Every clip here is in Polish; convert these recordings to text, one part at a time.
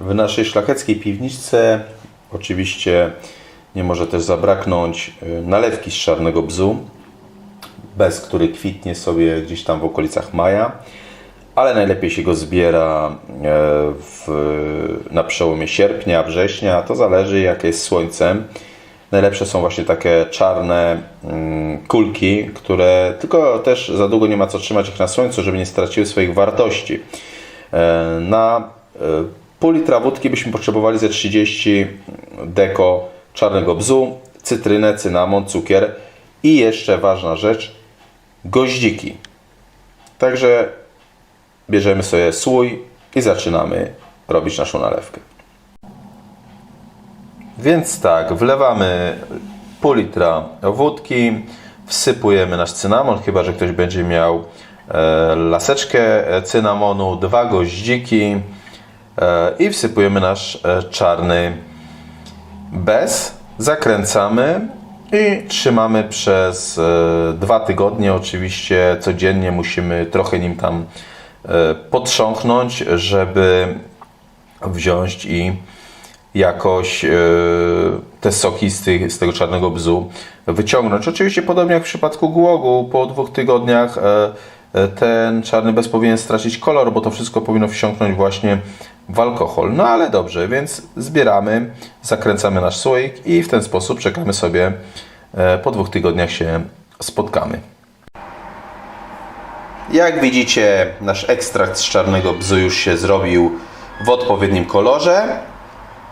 W naszej szlacheckiej piwniczce oczywiście nie może też zabraknąć y, nalewki z czarnego bzu, bez który kwitnie sobie gdzieś tam w okolicach maja, ale najlepiej się go zbiera e, w, na przełomie sierpnia, września, to zależy jakie jest słońce. Najlepsze są właśnie takie czarne mm, kulki, które tylko też za długo nie ma co trzymać ich na słońcu, żeby nie straciły swoich wartości. E, Na e, pół litra wódki byśmy potrzebowali ze 30 deko czarnego bzu, cytrynę, cynamon, cukier i jeszcze ważna rzecz, goździki. Także bierzemy sobie słój i zaczynamy robić naszą nalewkę. Więc tak, wlewamy pół litra wódki, wsypujemy nasz cynamon, chyba że ktoś będzie miał e, laseczkę cynamonu, dwa goździki e, i wsypujemy nasz e, czarny bez, zakręcamy i trzymamy przez e, dwa tygodnie. Oczywiście codziennie musimy trochę nim tam e, potrząknąć, żeby wziąć i jakoś e, te soki z, tych, z tego czarnego bzu wyciągnąć. Oczywiście podobnie jak w przypadku głogu, po dwóch tygodniach e, e, ten czarny bez powinien stracić kolor, bo to wszystko powinno wsiąknąć właśnie w alkohol. No ale dobrze, więc zbieramy, zakręcamy nasz słoik i w ten sposób czekamy sobie, e, po dwóch tygodniach się spotkamy. Jak widzicie, nasz ekstrakt z czarnego bzu już się zrobił w odpowiednim kolorze.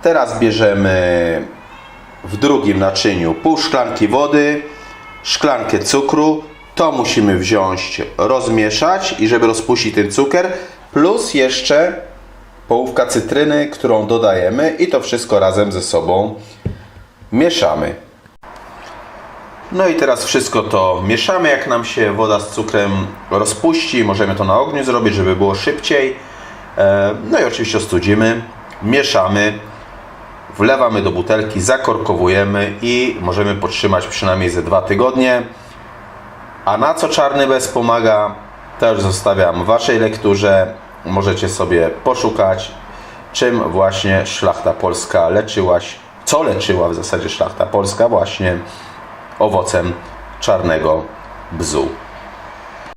Teraz bierzemy w drugim naczyniu pół szklanki wody, szklankę cukru. To musimy wziąć, rozmieszać i żeby rozpuścić ten cukier, plus jeszcze połówka cytryny, którą dodajemy i to wszystko razem ze sobą mieszamy. No i teraz wszystko to mieszamy, jak nam się woda z cukrem rozpuści. Możemy to na ogniu zrobić, żeby było szybciej. E, No i oczywiście ostudzimy, mieszamy, wlewamy do butelki, zakorkowujemy i możemy podtrzymać przynajmniej ze dwa tygodnie. A na co czarny bez pomaga, już zostawiam Waszej lekturze. Możecie sobie poszukać, czym właśnie szlachta polska leczyłaś, co leczyła w zasadzie szlachta polska właśnie owocem czarnego bzu.